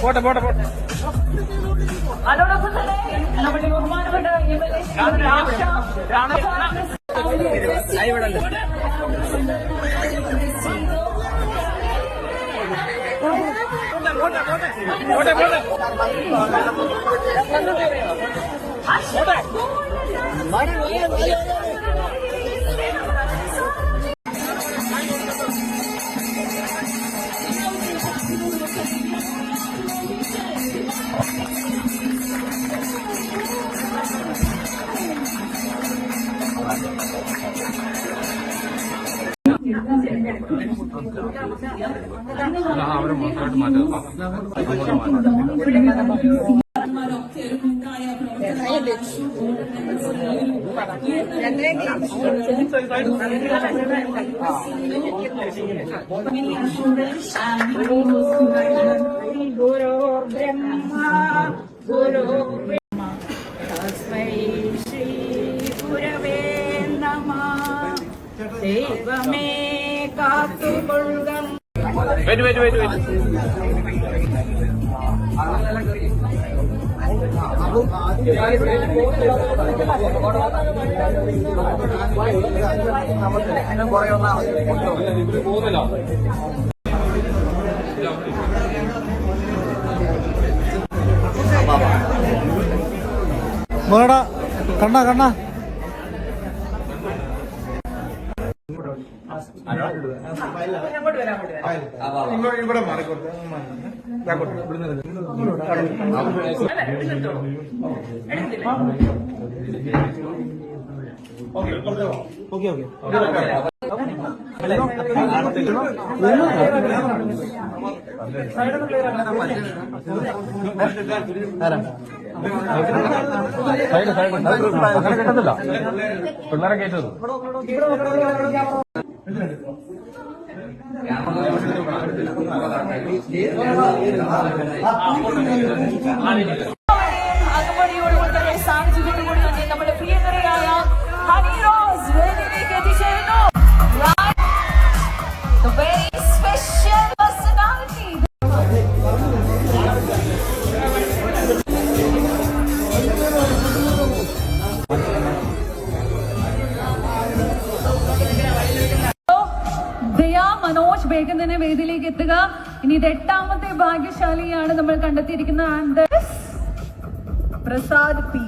പോട്ടെ പോട്ടെ പോട്ടെ. അതോടൊപ്പം തന്നെ നമ്മുടെ ബഹുമാനപ്പെട്ട എം എൽ പോട്ടെ പോട്ടെ അവരെ Many assurance ദൈവമേ കാത്തുകൊള്ളുക. വെയിറ്റ് വെയിറ്റ് വെയിറ്റ് വെയിറ്റ് മോനടാ കണ്ണ കണ്ണ. ഇവിടെ പിള്ളേരെ കയറ്റത് അകമ്പടിയോടുകൂടി തന്നെ സാന്നിധ്യത്തോടുകൂടി തന്നെ നമ്മുടെ പ്രിയങ്കരയായ ഹണി റോസ് വേദിയിലേക്ക് എത്തിച്ചേരുന്നു. മനോജ് വേഗം തന്നെ വേദിയിലേക്ക് എത്തുക ഇനി ഇത് എട്ടാമത്തെ ഭാഗ്യശാലിയാണ് നമ്മൾ കണ്ടെത്തിയിരിക്കുന്നത്. പ്രസാദ് പി